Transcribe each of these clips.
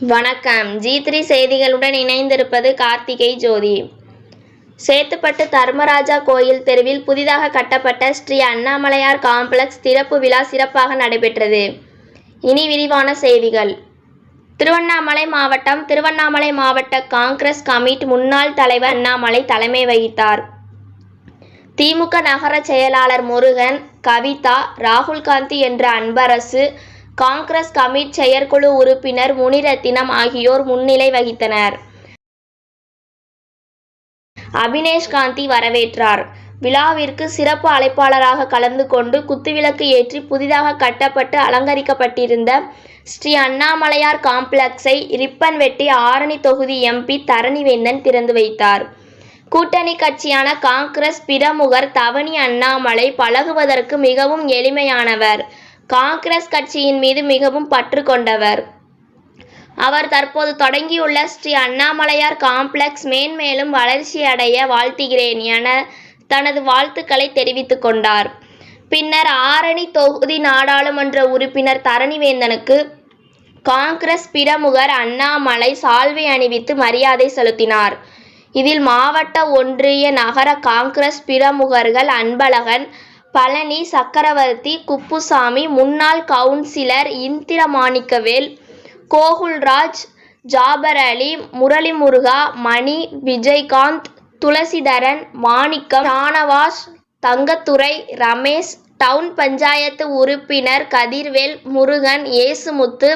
வணக்கம். G three செய்திகளுடன் இணைந்திருப்பது கார்த்திகை ஜோதி. சேத்துப்பட்டு தர்மராஜா கோயில் தெருவில் புதிதாக கட்டப்பட்ட ஸ்ரீ அண்ணாமலையார் காம்ப்ளெக்ஸ் திறப்பு விழா சிறப்பாக நடைபெற்றது. இனி விரிவான செய்திகள். திருவண்ணாமலை மாவட்டம் திருவண்ணாமலை மாவட்ட காங்கிரஸ் கமிட் முன்னாள் தலைவர் அண்ணாமலை தலைமை வகித்தார். திமுக நகர செயலாளர் முருகன் கவிதா ராகுல்காந்தி என்ற அன்பரசு காங்கிரஸ் கமிட் செயற்குழு உறுப்பினர் முனிரத்தினம் ஆகியோர் முன்னிலை வகித்தனர். அபினேஷ் காந்தி வரவேற்றார். விழாவிற்கு சிறப்பு அழைப்பாளராக கலந்து கொண்டு குத்துவிளக்கு ஏற்றி புதிதாக கட்டப்பட்டு அலங்கரிக்கப்பட்டிருந்த ஸ்ரீ அண்ணாமலையார் காம்ப்ளெக்ஸை ரிப்பன் வெட்டி ஆரணி தொகுதி எம்பி தரணிவேந்தன் திறந்து வைத்தார். கூட்டணி கட்சியான காங்கிரஸ் பிரமுகர் தவணி அண்ணாமலை பழகுவதற்கு மிகவும் எளிமையானவர். காங்கிரஸ் கட்சியின் மீது மிகவும் பற்று கொண்டவர். அவர் தற்போது தொடங்கியுள்ள ஸ்ரீ அண்ணாமலையார் காம்ப்ளெக்ஸ் மேன்மேலும் வளர்ச்சியடைய வாழ்த்துகிறேன் என தனது வாழ்த்துக்களை தெரிவித்துக் கொண்டார். பின்னர் ஆரணி தொகுதி நாடாளுமன்ற உறுப்பினர் தரணிவேந்தனுக்கு காங்கிரஸ் பிரமுகர் அண்ணாமலை சால்வை அணிவித்து மரியாதை செலுத்தினார். இதில் மாவட்ட ஒன்றிய நகர காங்கிரஸ் பிரமுகர்கள் அன்பழகன் பழனி சக்கரவர்த்தி குப்புசாமி முன்னாள் கவுன்சிலர் இந்திரமாணிக்கவேல் கோகுல்ராஜ் ஜாபர் அலி முரளிமுருகா மணி விஜயகாந்த் துளசிதரன் மாணிக்கம் ஷானவாஸ் தங்கத்துரை ரமேஷ் டவுன் பஞ்சாயத்து உறுப்பினர் கதிர்வேல் முருகன் ஏசுமுத்து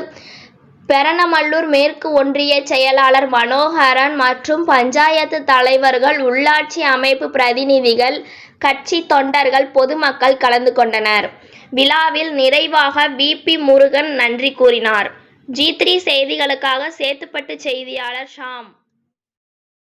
பெரணமல்லூர் மேற்கு ஒன்றிய செயலாளர் மனோகரன் மற்றும் பஞ்சாயத்து தலைவர்கள் உள்ளாட்சி அமைப்பு பிரதிநிதிகள் கட்சி தொண்டர்கள் பொதுமக்கள் கலந்து கொண்டனர். விழாவில் நிறைவாக வி. பி. முருகன் நன்றி கூறினார். ஜி த்ரீ செய்திகளுக்காக சேத்துப்பட்டு செய்தியாளர் ஷாம்.